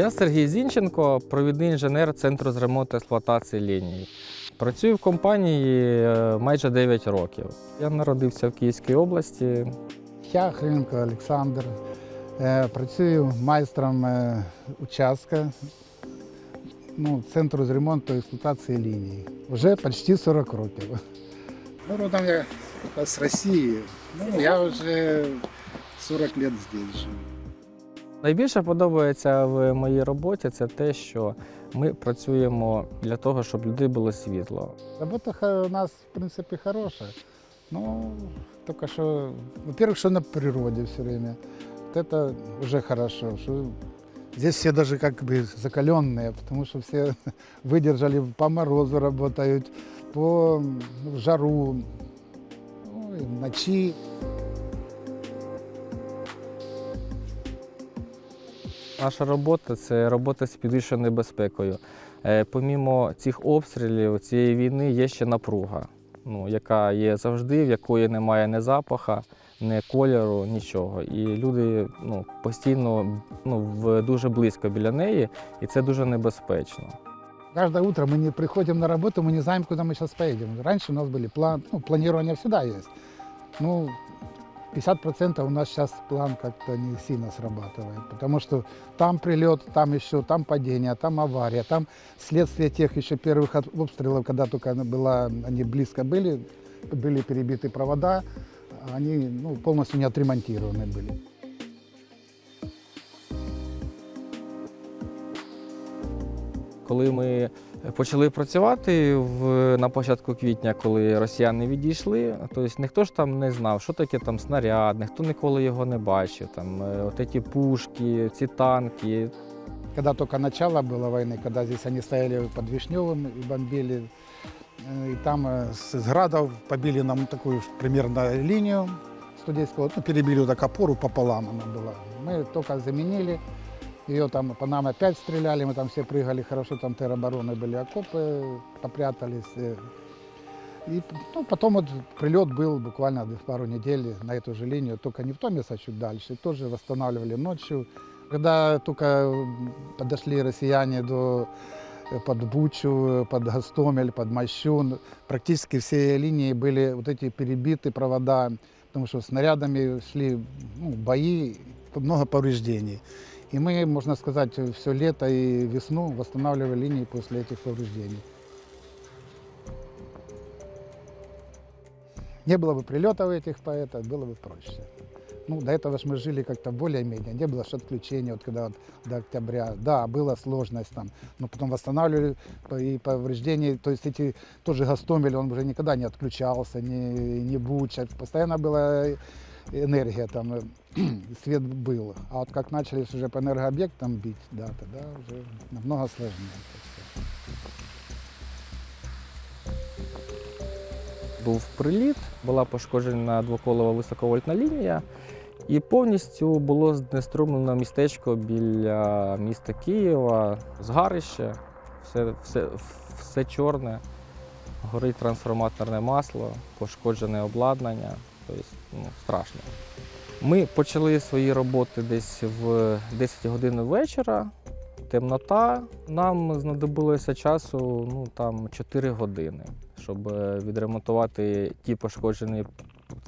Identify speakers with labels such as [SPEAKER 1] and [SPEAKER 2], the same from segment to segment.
[SPEAKER 1] Я Сергій Зінченко, провідний інженер Центру з ремонту експлуатації лінії. Працюю в компанії е, майже 9 років. Я народився в Київській області.
[SPEAKER 2] Я Хриненко Олександр. Е, Працюю майстром е, участка ну, центру з ремонту і експлуатації лінії. Вже почти 40 років. Ну, родом я з Росії. Ну, я вже 40 років здесь живу.
[SPEAKER 1] Найбільше подобається в моїй роботі це те, що ми працюємо для того, щоб людей було світло.
[SPEAKER 2] Робота ха- у нас, в принципі, хороша. Ну, только что, во-первых, что на природе все время. Вот это уже хорошо. Что здесь все даже как бы закаленные, потому что все выдержали, по морозу работают, по ну, жару, ну, и ночи.
[SPEAKER 1] Наша робота це робота з підвищеною безпекою. Е, Помімо цих обстрілів, цієї війни є ще напруга, ну, яка є завжди, в якої немає ні запаха, ні кольору, нічого. І люди ну, постійно ну, в, дуже близько біля неї, і це дуже небезпечно.
[SPEAKER 2] Каждое утро мы не приходим на работу, мы не знаем, куда мы сейчас поедем. Раньше у нас были план, ну, планирование всегда есть. Ну, 50% у нас сейчас план как-то не сильно срабатывает, потому что там прилет, там еще, там падение, там авария, там следствие тех еще первых от- обстрелов, когда только она была, они близко были, были перебиты провода, они ну, полностью не отремонтированы были.
[SPEAKER 1] Коли ми почали працювати в, на початку квітня, коли росіяни відійшли, тобто ніхто ж там не знав, що таке там снаряд, ніхто ніколи його не бачив. Там е, от ці пушки, ці танки.
[SPEAKER 2] Когда только начало было войны, когда здесь они стояли под Вишневым и бомбили, э, и там э, с с градов побили нам такую примерно линию студейского, ну, перебили вот так опору пополам она была. Мы только заменили, Ее там по нам опять стреляли, мы там все прыгали, хорошо там теробороны были, окопы попрятались. э. И ну, потом вот прилет был буквально пару недель на эту же линию, только не в то место, а чуть дальше. Тоже восстанавливали ночью. Когда только подошли россияне до под Бучу, под Гастомель, под Мощун, практически все линии были вот эти перебиты провода, потому что снарядами шли ну, бои, много повреждений. И мы, можно сказать, все лето и весну восстанавливали линии после этих повреждений. Не было бы прилетов этих поэтов, было бы проще. Ну, до этого ж мы жили как-то более-менее, не было ж отключения, вот когда вот до октября. Да, была сложность там, но потом восстанавливали и повреждения, то есть эти, тоже Гастомель, он уже никогда не отключался, не, не Буча, постоянно была энергия там, э, свет был. А вот как начали уже по энергообъектам бить, да, тогда уже намного сложнее. это всё.
[SPEAKER 1] Був приліт, була пошкоджена двоколова високовольтна лінія, і повністю було знеструмлено містечко біля міста Києва, згарище, все, все, все чорне, горить трансформаторне масло, пошкоджене обладнання. Тобто ну, страшно. Ми почали свої роботи десь в 10 годин вечора. Темнота. Нам знадобилося часу ну, там, 4 години, щоб е, відремонтувати ті пошкоджені.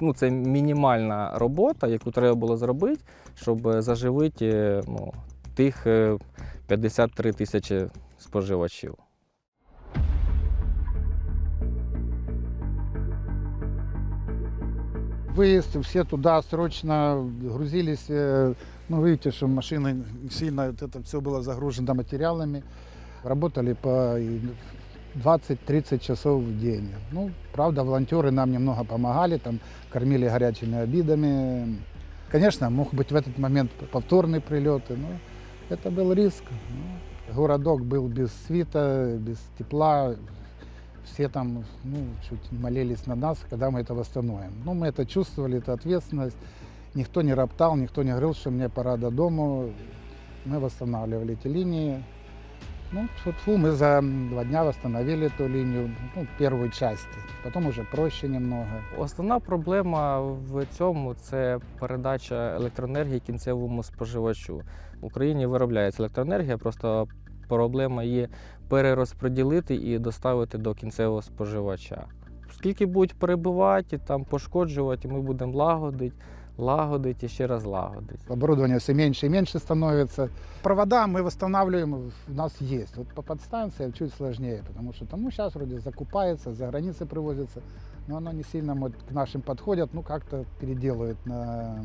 [SPEAKER 1] Ну, це мінімальна робота, яку треба було зробити, щоб е, заживити е, ну, тих е, 53 тисячі споживачів.
[SPEAKER 2] Выезд, все туда срочно грузились. э, Ну, видите, что машины сильно, вот это все было загружено материалами. Работали по и 20-30 часов в день. Ну, правда, волонтеры нам немного помогали, там кормили горячими обидами. Конечно, мог быть в этот момент повторный прилет, но это был риск. Ну, городок был без света, без тепла, все там ну, чуть молились на нас, когда мы это восстановим. Ну, мы это чувствовали, это ответственность. Никто не роптал, никто не говорил, что мне пора до дому. Мы восстанавливали эти линии. Ну, фу мы за м, два дня восстановили эту линию, ну, первую часть. Потом уже проще немного.
[SPEAKER 1] Основна проблема в цьому це передача електроенергії кінцевому споживачу. В Україні виробляється електроенергія, просто проблема є перерозподілити і доставити до кінцевого споживача. Скільки будуть перебивати, там пошкоджувати, ми будемо лагодити, лагодити і ще раз лагодити.
[SPEAKER 2] Оборудование все меньше и меньше становится. Провода мы восстанавливаем, у нас есть. Вот по подстанциям чуть сложнее, потому что тому сейчас вроде закупается, за границы привозится, но оно не сильно вот к нашим подходят, ну как-то переделывают на,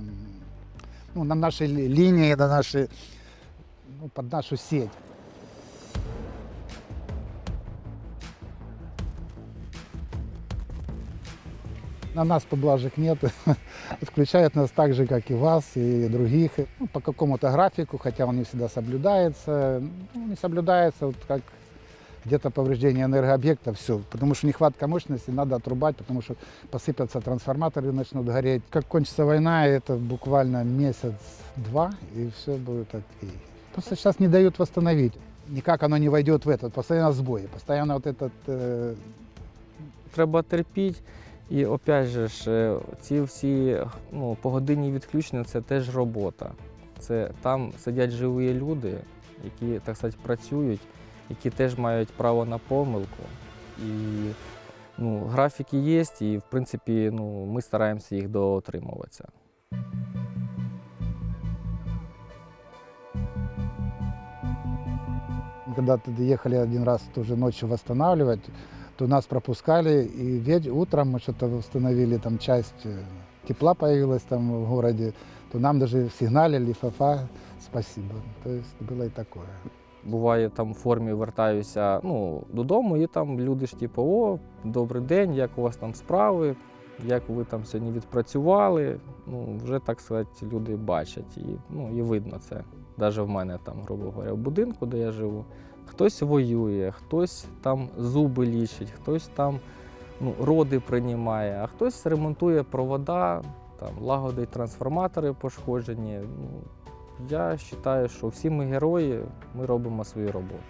[SPEAKER 2] ну, на нашей ли- линии, на наши, ну, под нашу сеть. На нас поблажек нет. Включают нас так же, как и вас, и других. Ну, по какому-то графику, хотя он не всегда соблюдается. Ну, не соблюдается, вот как где-то повреждение энергообъекта, все. Потому что нехватка мощности, надо отрубать, потому что посыпятся трансформаторы, начнут гореть. Как кончится война, это буквально месяц-два, и все будет окей. Просто сейчас не дают восстановить. Никак оно не войдет в этот, постоянно сбои, постоянно вот этот э,
[SPEAKER 1] Треба терпіти. І опять же ж, е, ці всі ну, погодинні відключення це теж робота. Це там сидять живі люди, які так сказати, працюють, які теж мають право на помилку. І ну, графіки є, і в принципі ну, ми стараємося їх дотримуватися.
[SPEAKER 2] Когда ты ехали один раз тоже ночью восстанавливать, то нас пропускали, и ведь утром мы что-то восстановили, там часть э, тепла появилась там в городе, то нам даже сигналили, ФАФА, спасибо. То есть было и такое.
[SPEAKER 1] Буває, там в формі вертаюся ну, додому, і там люди ж типу, о, добрий день, як у вас там справи, як ви там сьогодні відпрацювали. Ну, вже так сказати, люди бачать і, ну, і видно це. Навіть в мене там, грубо говоря, в будинку, де я живу. Хтось воює, хтось там зуби лічить, хтось там ну, роди приймає, а хтось ремонтує провода, там, лагодить трансформатори пошкоджені. Ну, я вважаю, що всі ми герої, ми робимо свою роботу.